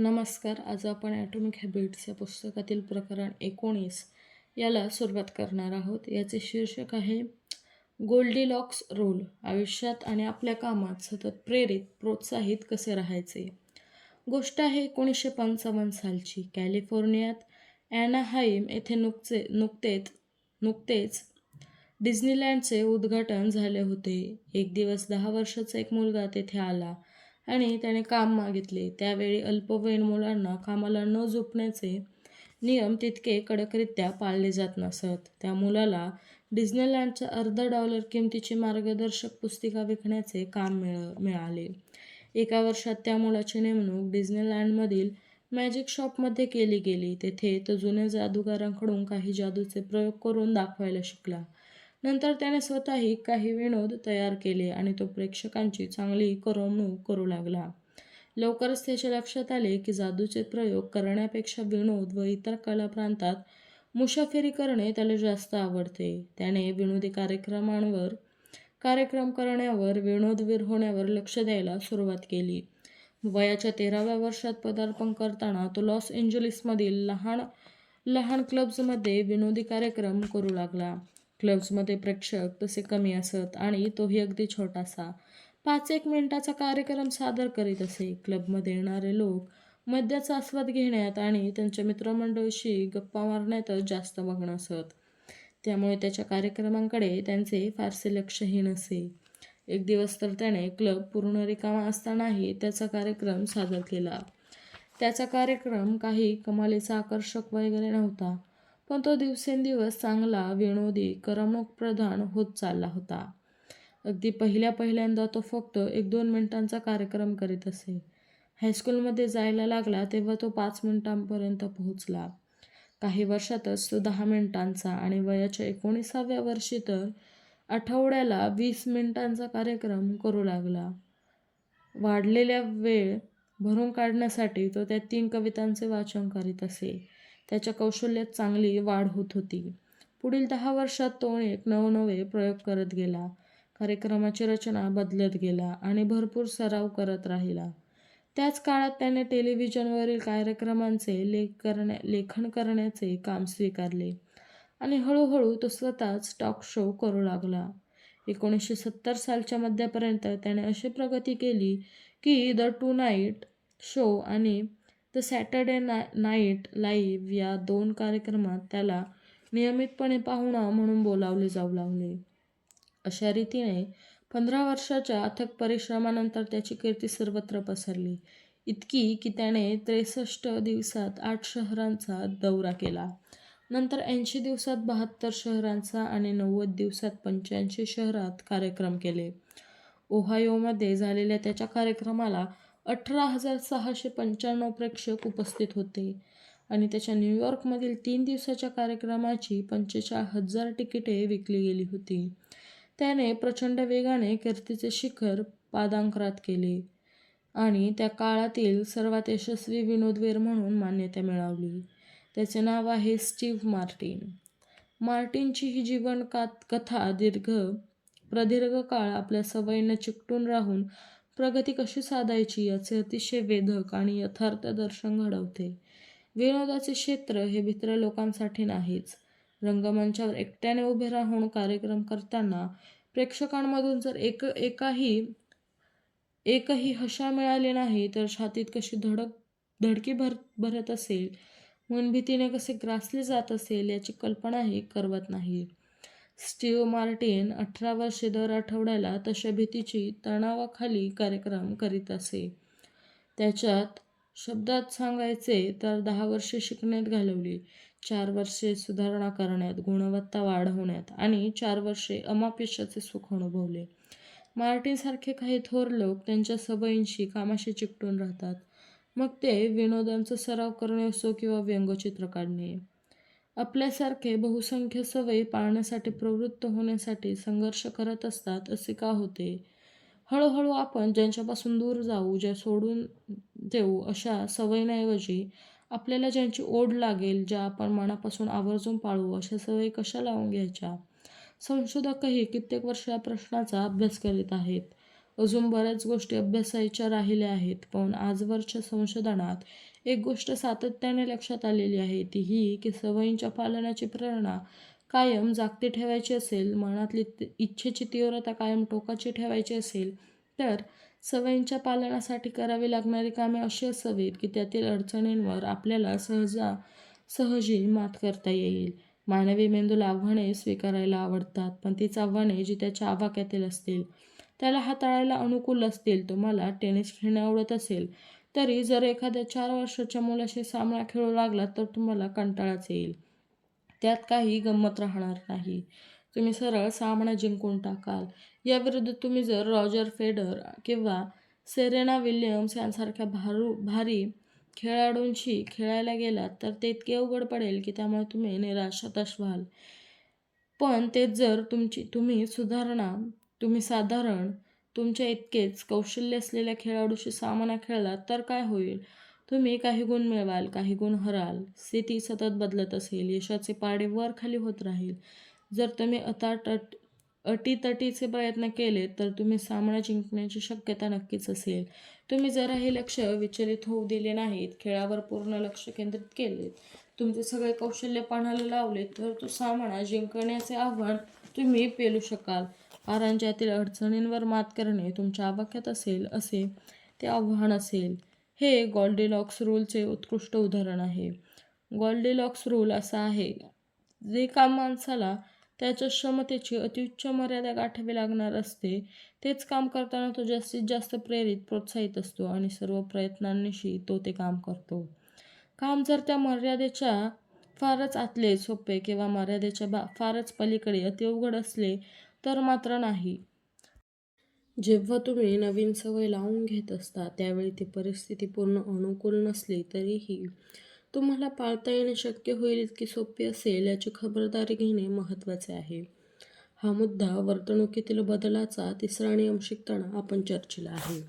नमस्कार आज आपण ॲटॉमिक हॅबिट्स या पुस्तकातील प्रकरण एकोणीस याला सुरुवात करणार आहोत. याचे शीर्षक आहे गोल्डीलॉक्स रोल आयुष्यात आणि आपल्या कामात सतत प्रेरित प्रोत्साहित कसे राहायचे? गोष्ट आहे एकोणीसशे पंचावन्न सालची. कॅलिफोर्नियात ॲनाहाईम येथे नुकचे नुकतेच नुकतेच डिझनीलँडचे उद्घाटन झाले होते. एक दिवस दहा वर्षाचा एक मुलगा तेथे आला. आणि त्याने काम मागितले. त्यावेळी अल्पवयीन मुलांना कामाला न झोपण्याचे नियम तितके कडकरित्या पाळले जात नसत. त्या मुलाला डिझनीलँडच्या अर्धा डॉलर किमतीची मार्गदर्शक पुस्तिका विकण्याचे काम मिळ मिळाले. एका वर्षात त्या मुलाची नेमणूक डिझनीलँडमधील मॅजिक शॉपमध्ये केली गेली. तेथे तो जुन्या जादूगारांकडून काही जादूचे प्रयोग करून दाखवायला शिकला. नंतर त्याने स्वतःही काही विनोद तयार केले आणि तो प्रेक्षकांची चांगली करमणूक करू लागला. लवकरच त्याच्या लक्षात आले की जादूचे प्रयोग करण्यापेक्षा विनोद व इतर कला प्रांतात मुसाफिरी करणे त्याला जास्त आवडते. त्याने विनोदी कार्यक्रमांवर कार्यक्रम करण्यावर विनोदवीर होण्यावर लक्ष द्यायला सुरुवात केली. वयाच्या तेराव्या वर्षात पदार्पण करताना तो लॉस एंजलिसमधील लहान लहान क्लब्समध्ये विनोदी कार्यक्रम करू लागला. क्लब्समध्ये प्रेक्षक तसे कमी असत आणि तोही अगदी छोटासा. पाच एक मिनिटाचा कार्यक्रम सादर करीत असे. क्लबमध्ये येणारे लोक मद्याचा आस्वाद घेण्यात आणि त्यांच्या मित्रमंडळीशी गप्पा मारण्यातच जास्त मग्न असत. त्यामुळे त्याच्या कार्यक्रमांकडे त्यांचे फारसे लक्षही नसे एक दिवस तर त्याने क्लब पूर्ण रिकामा असतानाही त्याचा कार्यक्रम सादर केला. त्याचा कार्यक्रम काही कमालीचा आकर्षक वगैरे नव्हता. पण तो दिवसेंदिवस चांगला विनोदी करमणूक प्रधान होत चालला होता. अगदी पहिल्या पहिल्यांदा तो फक्त एक दोन मिनिटांचा कार्यक्रम करीत असे. हायस्कूलमध्ये जायला लागला तेव्हा तो पाच मिनिटांपर्यंत पोहोचला. काही वर्षातच तो दहा मिनिटांचा आणि वयाच्या एकोणीसाव्या वर्षी तर आठवड्याला वीस मिनिटांचा कार्यक्रम करू लागला. वाढलेल्या वेळ भरून काढण्यासाठी तो त्या तीन कवितांचे वाचन करीत असे. त्याच्या कौशल्यात चांगली वाढ होत होती. पुढील दहा वर्षात तो एक नवनवे प्रयोग करत गेला. कार्यक्रमाची रचना बदलत गेला आणि भरपूर सराव करत राहिला. त्याच काळात त्याने टेलिव्हिजनवरील कार्यक्रमांचे लेख करण्या लेखन करण्याचे काम स्वीकारले. आणि हळूहळू तो स्वतःच टॉक शो करू लागला. एकोणीसशे सत्तर सालच्या मध्यापर्यंत त्याने अशी प्रगती केली की द टू नाईट शो आणि द सॅटर्डे ना नाईट लाईव्ह या दोन कार्यक्रमात त्याला नियमितपणे पाहुणा म्हणून बोलावले जाऊ लागले. अशा रीतीने पंधरा वर्षाच्या अथक परिश्रमानंतर त्याची कीर्ती सर्वत्र पसरली. इतकी की त्याने त्रेसष्ट दिवसात आठ शहरांचा दौरा केला. नंतर ऐंशी दिवसात बहात्तर शहरांचा आणि नव्वद दिवसात पंच्याऐंशी शहरात कार्यक्रम केले. ओहायोमध्ये झालेल्या त्याच्या कार्यक्रमाला अठरा हजार सहाशे पंच्याण्णव प्रेक्षक उपस्थित होते. आणि त्याच्या न्यूयॉर्कमधील तीन दिवसाच्या कार्यक्रमाची पंचेचाळ हजार तिकिटे विकली गेली होती. त्याने प्रचंड वेगाने कीर्तीचे शिखर पादांकरात केले आणि त्या काळातील सर्वात यशस्वी विनोदवीर म्हणून मान्यता मिळवली. त्याचे नाव आहे स्टीव्ह मार्टिन. मार्टिनची ही जीवन का कथा दीर्घ प्रदीर्घ काळ आपल्या सवयीनं चिकटून राहून प्रगती कशी साधायची याचे अतिशय वेधक आणि यथार्थ दर्शन घडवते. विनोदाचे क्षेत्र हे भित्र लोकांसाठी नाहीच. रंगमंचावर एकट्याने उभे राहून कार्यक्रम करताना प्रेक्षकांमधून जर एक एकाही एकही हशा मिळाली नाही तर छातीत कशी धडक धडकी भर भरत असेल? मनभीतीने कसे ग्रासले जात असेल याची कल्पनाही करवत नाही. स्टीव मार्टिन अठरा वर्षे दर आठवड्याला तशा भीतीची तणावाखाली कार्यक्रम करीत असे. त्याच्यात शब्दात सांगायचे तर दहा वर्षे शिकण्यात घालवली चार वर्षे सुधारणा करण्यात गुणवत्ता वाढवण्यात आणि चार वर्षे अमापेशाचे सुख अनुभवले. मार्टिनसारखे काही थोर लोक त्यांच्या सवयींशी कामाशी चिकटून राहतात. मग ते विनोदांचा सराव करणे असो किंवा व्यंगचित्र काढणे. आपल्यासारखे बहुसंख्य सवयी पाळण्यासाठी प्रवृत्त होण्यासाठी संघर्ष करत असतात असे का होते? हळूहळू आपण ज्यांच्यापासून दूर जाऊ ज्या सोडून देऊ अशा सवयींऐवजी आपल्याला ज्यांची ओढ लागेल ज्या आपण मनापासून आवर्जून पाळू अशा सवयी कशा लावून घ्यायच्या? संशोधकही कित्येक वर्ष या प्रश्नाचा अभ्यास करीत आहेत. अजून बऱ्याच गोष्टी अभ्यासायच्या राहिल्या आहेत पण आजवरच्या संशोधनात एक गोष्ट सातत्याने लक्षात आलेली आहे ती ही की सवयींच्या पालनाची प्रेरणा कायम जागती ठेवायची असेल मनातली इच्छेची तीव्रता कायम टोकाची ठेवायची असेल तर सवयींच्या पालनासाठी करावी लागणारी कामे अशी असावीत की त्यातील अडचणींवर आपल्याला सहजा सहजी मात करता येईल. मानवी मेंदूला आव्हाने स्वीकारायला आवडतात पण तीच आव्हाने जी त्याच्या आवाक्यातील असतील. त्याला हाताळायला अनुकूल असतील तुम्हाला टेनिस खेळणे आवडत असेल तरी जर एखाद्या चार वर्षाच्या मुलाशी सामना खेळू लागला तर तुम्हाला कंटाळाच येईल. त्यात काही गंमत राहणार नाही. तुम्ही सरळ सामना जिंकून टाकाल. याविरुद्ध तुम्ही जर रॉजर फेडर किंवा सेरेना विल्यम्स यांसारख्या भारू भारी खेळाडूंशी खेळायला गेलात तर ते इतके अवघड पडेल की त्यामुळे तुम्ही निराश हताश व्हाल पण ते जर तुमची तुम्ही सुधारणा तुम्ही साधारण तुमच्या इतकेच कौशल्य असलेल्या खेळाडूशी सामना खेळलात तर काय होईल? तुम्ही काही गुण मिळवाल काही गुण हराल. स्थिती सतत बदलत असेल यशाचे पाडे वर खाली होत राहील. जर तुम्ही अताट अट अटीतटीचे प्रयत्न केले तर तुम्ही सामना जिंकण्याची शक्यता नक्कीच असेल. तुम्ही जराही लक्ष विचलित होऊ दिले नाहीत खेळावर पूर्ण लक्ष केंद्रित केलेत. तुमचे सगळे कौशल्य पाण्याला लावले तर तो सामना जिंकण्याचे आव्हान तुम्ही पेलू शकाल. कारण अडचणींवर मात करणे तुमच्या आवाक्यात असेल असे ते आव्हान असेल. हे गॉल्डीलॉक्स रूलचे उत्कृष्ट उदाहरण आहे. गॉल्डेलॉक्स रूल असा आहे जे काम माणसाला त्याच्या क्षमतेची अतिउच्च मर्यादा गाठावी लागणार असते तेच काम करताना तो जास्तीत जास्त प्रेरित प्रोत्साहित असतो आणि सर्व प्रयत्नांनिशी तो ते काम करतो. काम जर त्या मर्यादेच्या फारच आतले सोपे किंवा मर्यादेच्या बा फारच पलीकडे अतिअवघड असले तर मात्र नाही. जेव्हा तुम्ही नवीन सवय लावून घेत असता त्यावेळी ती परिस्थिती पूर्ण अनुकूल नसली तरीही तुम्हाला पाळता येणे शक्य होईल इतकी सोपी असेल याची खबरदारी घेणे महत्त्वाचे आहे. हा मुद्दा वर्तणुकीतील बदलाचा तिसरा नियम शिकताना आपण चर्चेला आहे.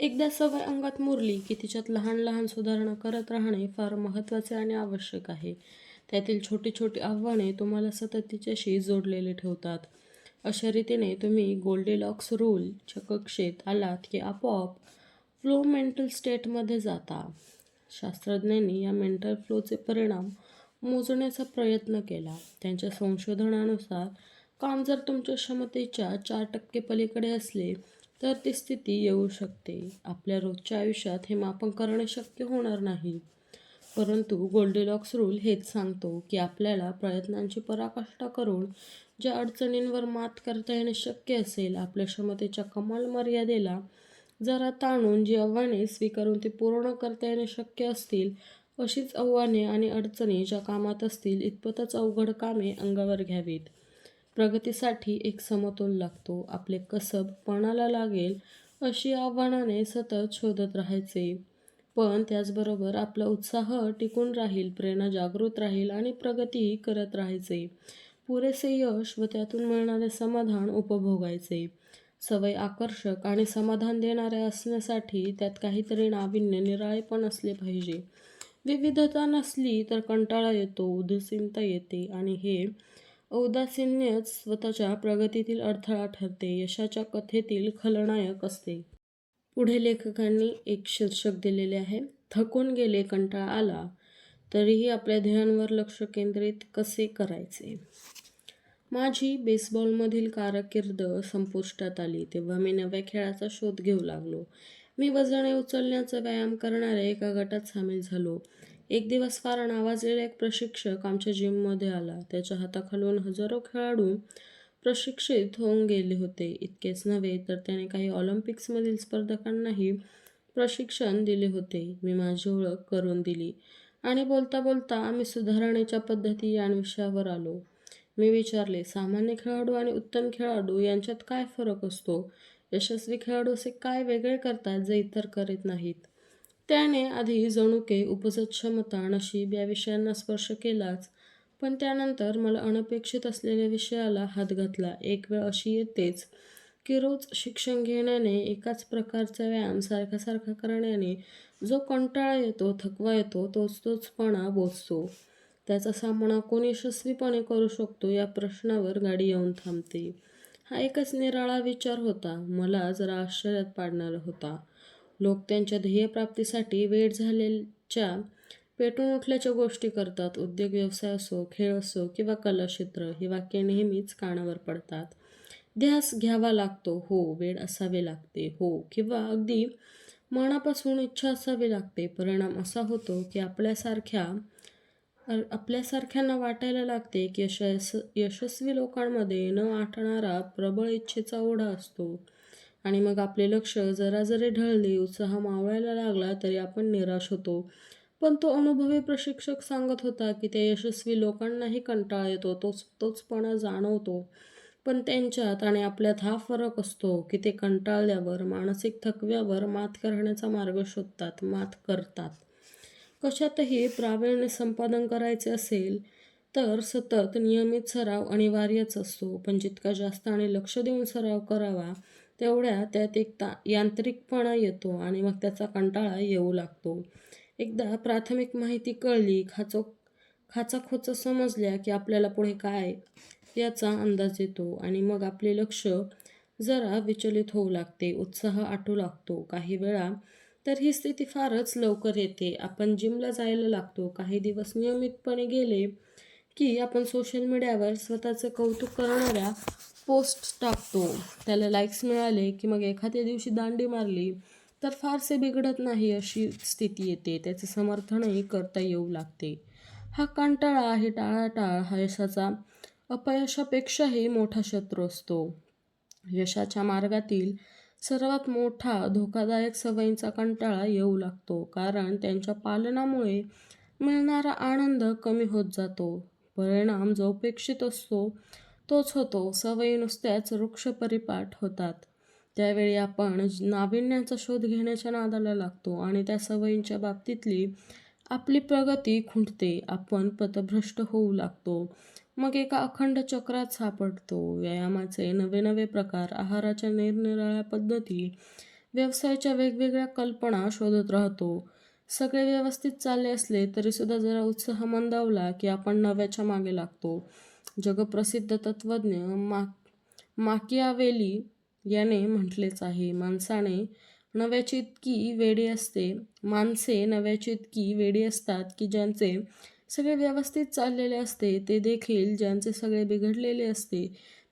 एकदा सवय अंगात मुरली की तिच्यात लहान लहान सुधारणा करत राहणे फार महत्त्वाचे आणि आवश्यक आहे. त्यातील छोटी छोटी आव्हाने तुम्हाला सतत तिच्याशी जोडलेले ठेवतात. अशा रीतीने तुम्ही गोल्डेलॉक्स रूलच्या कक्षेत आलात की आपोआप फ्लो मेंटल स्टेटमध्ये जाता. शास्त्रज्ञांनी या मेंटल फ्लोचे परिणाम मोजण्याचा प्रयत्न केला. त्यांच्या संशोधनानुसार काम जर तुमच्या क्षमतेच्या चार टक्के पलीकडे असले तर ती स्थिती येऊ शकते. आपल्या रोजच्या आयुष्यात हे मापन करणे शक्य होणार नाही. परंतु गोल्डेलॉक्स रूल हेच सांगतो की आपल्याला प्रयत्नांची पराकाष्ठा करून ज्या अडचणींवर मात करता येणे शक्य असेल आपल्या क्षमतेच्या कमाल मर्यादेला जरा ताणून जी आव्हाने स्वीकारून ती पूर्ण करता येणे शक्य असतील अशीच आव्हाने आणि अडचणी ज्या कामात असतील इतपतच अवघड कामे अंगावर घ्यावीत. प्रगतीसाठी एक समतोल लागतो. आपले कसब पणाला लागेल अशी आव्हानाने सतत शोधत राहायचे. पण त्याचबरोबर आपला उत्साह टिकून राहील प्रेरणा जागृत राहील आणि प्रगतीही करत राहायचे. पुरेसे यश व त्यातून मिळणारे समाधान उपभोगायचे. सवय आकर्षक आणि समाधान देणारे असण्यासाठी त्यात काहीतरी नाविन्य निराळेपण असले पाहिजे. विविधता नसली तर कंटाळा येतो उदासीनता येते आणि हे औदासीन्यच स्वतःच्या प्रगतीतील अडथळा ठरते यशाच्या कथेतील खलनायक असते. पुढे लेखकांनी एक शीर्षक दिलेले आहे थकून गेले कंटाळा आला. तरीही आपल्या ध्येयांवर लक्ष केंद्रित कसे करायचे? माझी बेसबॉलमधील कारकीर्द संपुष्टात आली तेव्हा मी नव्या खेळाचा शोध घेऊ लागलो. मी वजने उचलण्याचा व्यायाम करणाऱ्या एका गटात सामील झालो. एक दिवस फार नावाजलेला एक प्रशिक्षक आमच्या जिममध्ये आला. त्याच्या हाताखालून हजारो खेळाडू प्रशिक्षित होऊन गेले होते. इतकेच नव्हे तर त्याने काही ऑलिम्पिक्समधील स्पर्धकांनाही प्रशिक्षण दिले होते. मी माझी ओळख करून दिली आणि बोलता बोलता आम्ही सुधारणेच्या पद्धती या विषयावर आलो. मी विचारले सामान्य खेळाडू आणि उत्तम खेळाडू यांच्यात काय फरक असतो? यशस्वी खेळाडू असे काय वेगळे करतात जे इतर करीत नाहीत? त्याने आधी जणुके उपजत क्षमता नशीब या विषयांना स्पर्श केलाच पण त्यानंतर मला अनपेक्षित असलेल्या विषयाला हात घातला. एक वेळ अशी येतेच की रोज शिक्षण घेण्याने एकाच प्रकारचा व्यायाम सारखा सारखा करण्याने जो कंटाळा येतो थकवा येतो तोच तोचपणा बोचतो त्याचा सामना कोण यशस्वीपणे करू शकतो या प्रश्नावर गाडी येऊन थांबते. हा एकच निराळा विचार होता. मला जरा आश्चर्यात पाडणारा होता. लोक त्यांच्या ध्येयप्राप्तीसाठी वेळ झालेच्या पेटून उठल्याच्या गोष्टी करतात. उद्योग व्यवसाय असो खेळ असो किंवा कलाक्षेत्र ही वाक्य नेहमीच कानावर पडतात. ध्यास घ्यावा लागतो. हो वेळ असावे लागते. हो किंवा अगदी मनापासून इच्छा असावी लागते. परिणाम असा होतो की आपल्यासारख्या आपल्यासारख्यांना वाटायला लागते की अशा यश यशस्वी लोकांमध्ये न आटणारा प्रबळ इच्छेचा ओढा असतो. आणि मग आपले लक्ष जरा जरी ढळले उत्साह मावळायला लागला तरी आपण निराश होतो. पण तो अनुभवी प्रशिक्षक सांगत होता की त्या यशस्वी लोकांनाही कंटाळा येतो तोच तोचपणा जाणवतो. पण त्यांच्यात आणि आपल्यात हा फरक असतो की ते कंटाळल्यावर मानसिक थकव्यावर मात करण्याचा मार्ग शोधतात मात करतात. कशातही प्रावीण्य संपादन करायचे असेल तर सतत नियमित सराव अनिवार्यच असतो. पण जितका जास्त आणि लक्ष देऊन सराव करावा तेवढ्या त्यात एक ता यांत्रिकपणा येतो आणि मग त्याचा कंटाळा येऊ लागतो. एकदा प्राथमिक माहिती कळली खाचो खाचाखोचा समजल्या की आपल्याला पुढे काय याचा अंदाज येतो आणि मग आपले लक्ष जरा विचलित होऊ लागते उत्साह आटू लागतो. काही वेळा तर ही स्थिती फारच लवकर येते. आपण जिमला जायला लागतो. काही दिवस नियमितपणे गेले की आपण सोशल मीडियावर स्वतःचं कौतुक करणाऱ्या पोस्ट टाकतो. त्याला लाईक्स मिळाले की मग एखाद्या दिवशी दांडी मारली तर फारसे बिघडत नाही अशी स्थिती येते. त्याचे समर्थनही करता येऊ लागते. हा कंटाळा हे टाळाटाळ हा यशाचा अपयशापेक्षाही मोठा शत्रू असतो. यशाच्या मार्गातील सर्वात मोठा धोकादायक सवयींचा कंटाळा येऊ लागतो कारण त्यांच्या पालनामुळे मिळणारा आनंद कमी होत जातो. परिणाम जो अपेक्षित असतो तोच होतो. सवयी नुसत्याच वृक्ष परिपाठ होतात. त्यावेळी आपण नाविन्याचा शोध घेण्याच्या नादाला लागतो आणि त्या सवयींच्या बाबतीतली आपली प्रगती खुंटते. आपण पथभ्रष्ट होऊ लागतो. मग एका अखंड चक्रात सापडतो. व्यायामाचे नवे नवे प्रकार आहाराच्या निरनिराळ्या पद्धती व्यवसायाच्या वेगवेगळ्या कल्पना शोधत राहतो. सगळे व्यवस्थित चालले असले तरीसुद्धा जरा उत्साह मंदावला की आपण नव्याच्या मागे लागतो. जगप्रसिद्ध तत्त्वज्ञ मा माकियावेली याने म्हटलेच आहे माणसाने नव्याची इतकी वेडी असते माणसे नव्याची इतकी वेडी असतात की ज्यांचे सगळे व्यवस्थित चाललेले असते ते देखील ज्यांचे सगळे बिघडलेले असते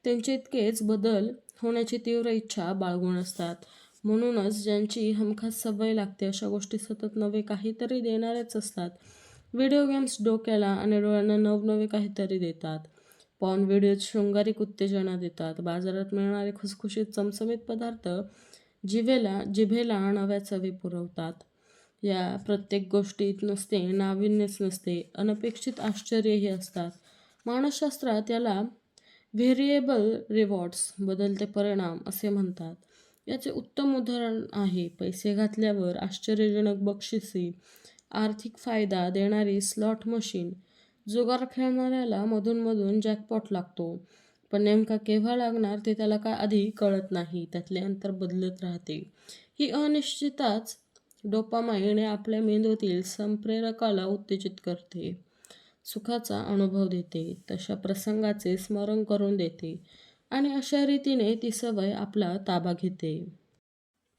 त्यांचे इतकेच बदल होण्याची तीव्र इच्छा बाळगून असतात. म्हणूनच ज्यांची हमखास सवय लागते अशा गोष्टी सतत नवे काहीतरी देणाऱ्याच असतात. व्हिडिओ गेम्स डोक्याला आणि डोळ्यांना नवनवे काहीतरी देतात. पॉन व्हिडिओज शृंगारिक उत्तेजना देतात. बाजारात मिळणारे खुसखुशीत चमचमीत पदार्थ जिभेला जिभेला नव्या चवी पुरवतात. या प्रत्येक गोष्टीत नसते नाविन्यच नसते अनपेक्षित आश्चर्यही असतात. मानसशास्त्रात याला व्हेरिएबल रिवॉर्ड्स बदलते परिणाम असे म्हणतात. याचे उत्तम उदाहरण आहे पैसे घातल्यावर आश्चर्यजनक बक्षिसी आर्थिक फायदा देणारी स्लॉट मशीन जुगार खेळणाऱ्याला मधूनमधून जॅकपॉट लागतो पण नेमका केव्हा लागणार ते त्याला काय आधी कळत नाही त्यातले अंतर बदलत राहते. ही अनिश्चितताच डोपामाइन हे आपल्या मेंदूतील संप्रेरकाला उत्तेजित करते सुखाचा अनुभव देते तशा प्रसंगाचे स्मरण करून देते आणि अशा रीतीने ती सवय आपला ताबा घेते.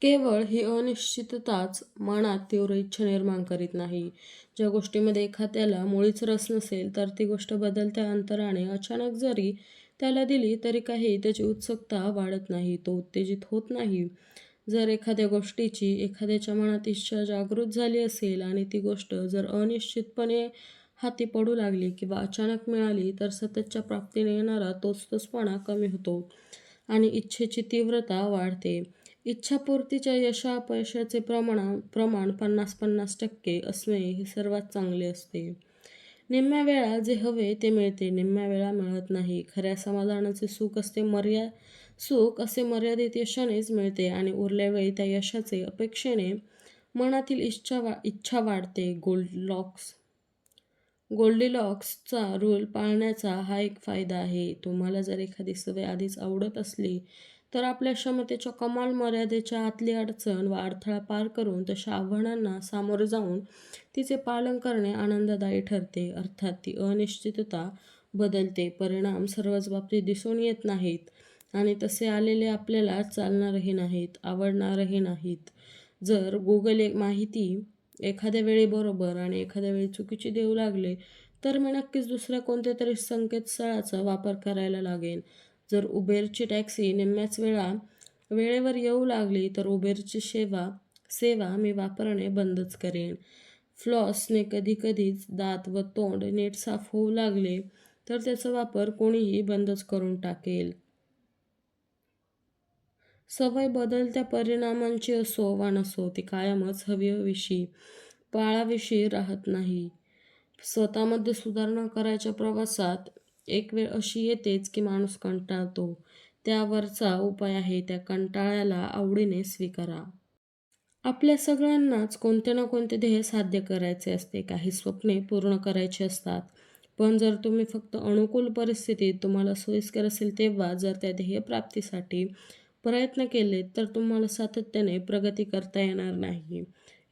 केवळ ही अनिश्चितताच मनात तीव्र इच्छा निर्माण करीत नाही. ज्या गोष्टीमध्ये एखाद्याला मुळीच रस नसेल तर ती गोष्ट बदलत्या अंतराने अचानक जरी त्याला दिली तरी काही त्याची उत्सुकता वाढत नाही तो उत्तेजित होत नाही. जर एखाद्या गोष्टीची एखाद्याच्या मनात इच्छा जागृत झाली असेल आणि ती गोष्ट जर अनिश्चितपणे हाती पडू लागली किंवा अचानक मिळाली तर सततच्या प्राप्तीने येणारा तोच तोचपणा कमी होतो आणि इच्छेची तीव्रता वाढते. इच्छापूर्तीच्या यशा अपयशाचे प्रमाण प्रमाण पन्नास पन्नास टक्के असणे हे सर्वात चांगले असते. निम्म्या वेळा जे हवे ते मिळते निम्म्या वेळा मिळत नाही. खऱ्या समाधानाचे सुख असते मर्या सुख असे मर्यादित यशानेच मिळते आणि उरल्या वेळी त्या यशाचे अपेक्षेने मनातील इच्छा वा इच्छा वाढते. गोल्ड लॉक्स गोल्डीलॉक्सचा रूल पाळण्याचा हा एक फायदा आहे. तुम्हाला जर एखादी सवय आधीच आवडत असली तर आपल्या क्षमतेच्या कमाल मर्यादेच्या आतली अडचण व अडथळा पार करून तशा आव्हानांना सामोरे जाऊन तिचे पालन करणे आनंददायी ठरते. अर्थात ती अनिश्चितता बदलते. परिणाम सर्वच बाबतीत दिसून येत नाहीत आणि तसे आलेले आपल्याला चालणारही नाहीत आवडणारही नाहीत. जर गुगल एक माहिती एखाद्या वेळी बरोबर आणि एखाद्या वेळी चुकीची देऊ लागले तर मी नक्कीच दुसऱ्या कोणत्या तरी संकेतस्थळाचा वापर करायला लागेन. जर उबेरची टॅक्सी निम्म्याच वेळा वेळेवर येऊ लागली तर उबेरची सेवा सेवा मी वापरणे बंदच करेन. फ्लॉसने कधीकधीच दात व तोंड नीट साफ होऊ लागले तर त्याचा वापर कोणीही बंदच करून टाकेल. सवय बदलत्या परिणामांची असो वा नसो ती कायमच हवीहवीशी पाळाविषयी राहत नाही. स्वतःमध्ये सुधारणा करायच्या प्रवासात एक वेळ अशी येतेच की माणूस कंटाळतो. त्यावरचा उपाय आहे त्या कंटाळ्याला आवडीने स्वीकारा. आपल्या सगळ्यांनाच कोणते ना कोणते ध्येय साध्य करायचे असते. काही स्वप्ने पूर्ण करायची असतात. पण जर तुम्ही फक्त अनुकूल परिस्थितीत तुम्हाला सोयीस्कर असेल तेव्हा जर त्या ध्येयप्राप्तीसाठी प्रयत्न केले तर तुम्हाला सातत्याने प्रगती करता येणार नाही.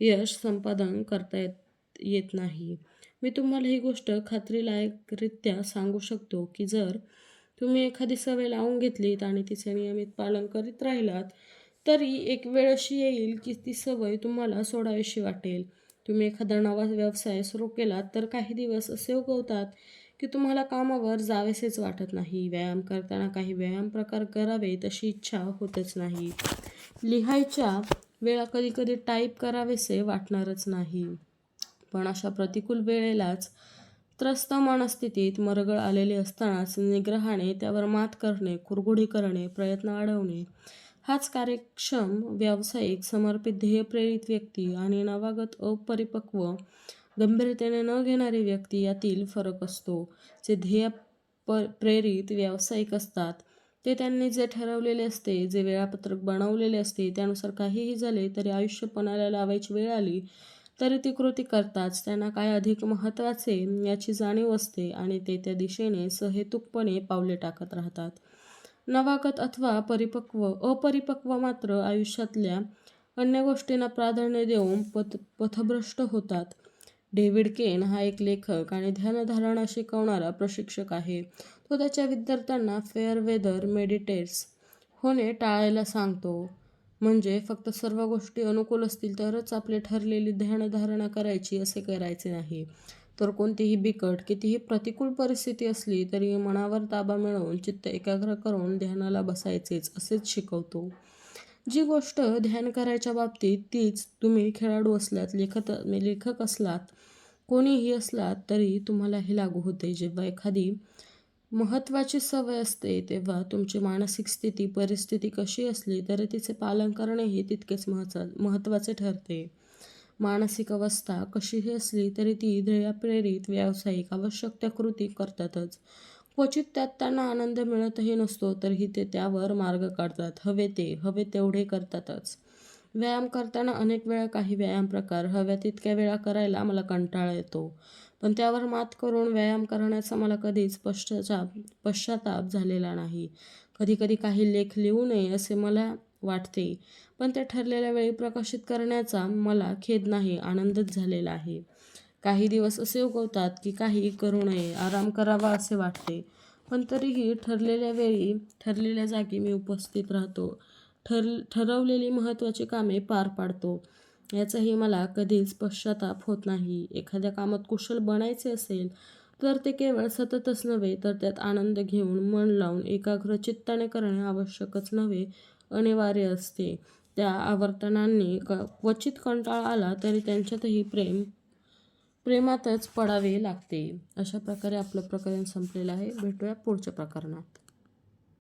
यश संपादन करता येत येत नाही. मी तुम्हाला ही गोष्ट खात्रीलायकरित्या सांगू शकतो की जर तुम्ही एखादी सवय लावून घेतलीत आणि तिचे नियमित पालन करीत राहिलात तरी एक वेळ अशी येईल की ती सवय तुम्हाला सोडावीशी वाटेल. तुम्ही एखादा नवा व्यवसाय सुरू केलात तर काही दिवस असे उगवतात की तुम्हाला कामावर जावेसेच वाटत नाही. व्यायाम करताना काही व्यायाम प्रकार करावे तशी इच्छा होतच नाही. लिहायच्या वेळा कधी कधी टाईप करावेसे वाटणारच नाही. पण अशा प्रतिकूल वेळेलाच त्रस्त मनस्थितीत मरगळ आलेली असतानाच निग्रहाने त्यावर मात करणे कुरघुडी करणे प्रयत्न वाढवणे हाच कार्यक्षम व्यावसायिक समर्पित ध्येयप्रेरित व्यक्ती आणि नवागत अपरिपक्व गंभीरतेने न घेणारी व्यक्ती यातील फरक असतो. जे ध्येय प्रेरित व्यावसायिक असतात ते त्यांनी जे ठरवलेले असते जे वेळापत्रक बनवलेले असते त्यानुसार काहीही झाले तरी आयुष्य पणाला लावायची वेळ आली तरी ती कृती करताच त्यांना काय अधिक महत्त्वाचे याची जाणीव असते आणि ते त्या दिशेने सहेतुकपणे पावले टाकत राहतात. नवागत अथवा परिपक्व अपरिपक्व मात्र आयुष्यातल्या अन्य गोष्टींना प्राधान्य देऊन पथ पथभ्रष्ट होतात. डेव्हिड केन हा एक लेखक आणि ध्यानधारणा शिकवणारा प्रशिक्षक आहे. तो त्याच्या विद्यार्थ्यांना फेअर वेदर मेडिटेट्स होणे टाळायला सांगतो. म्हणजे फक्त सर्व गोष्टी अनुकूल असतील तरच आपली ठरलेली ध्यानधारणा करायची असे करायचे नाही. तर कोणतीही बिकट कितीही प्रतिकूल परिस्थिती असली तरी मनावर ताबा मिळवून चित्त एकाग्र करून ध्यानाला बसायचेच असेच शिकवतो. जी गोष्ट ध्यान करायच्या बाबतीत तीच तुम्ही खेळाडू असलात लेखत लेखक असलात कोणीही असलात तरी तुम्हाला हे लागू होते. जेव्हा एखादी महत्त्वाची सवय असते तेव्हा तुमची मानसिक स्थिती परिस्थिती कशी असली तरी तिचे पालन करणेही तितकेच महत्वा महत्त्वाचे ठरते. मानसिक अवस्था कशीही असली तरी ती ध्येयप्रेरित व्यावसायिक आवश्यक त्या कृती करतातच. क्वचित त्यात त्यांना आनंद मिळतही नसतो तरीही ते त्यावर मार्ग काढतात. हवे ते हवे तेवढे करतातच. व्यायाम करताना अनेक वेळा काही व्यायाम प्रकार हव्या तितक्या वेळा करायला मला कंटाळा येतो. पण त्यावर मात करून व्यायाम करण्याचा मला कधीच पश्चाताप पश्चाताप झालेला नाही. कधीकधी काही लेख लिहू नये असे मला वाटते पण ते ठरलेल्या वेळी प्रकाशित करण्याचा मला खेद नाही आनंदच झालेला आहे. काही दिवस असे उगवतात की काही करू नये आराम करावा असे वाटते पण तरीही ठरलेल्या वेळी ठरलेल्या जागी मी उपस्थित राहतो. ठर ठरवलेली महत्त्वाची कामे पार पाडतो. याचाही मला कधीच पश्चाताप होत नाही. एखाद्या कामात कुशल बनायचे असेल तर ते केवळ सततच नव्हे तर त्यात आनंद घेऊन मन लावून एकाग्र चित्ताने करणे आवश्यकच नव्हे अनिवार्य असते. त्या आवर्तनांनी क क्वचित कंटाळा आला तरी त्यांच्यातही प्रेम प्रेमातच पडावे लागते. अशा प्रकारे आपलं प्रकरण संपलेलं आहे. भेटूया पुढच्या प्रकरणात.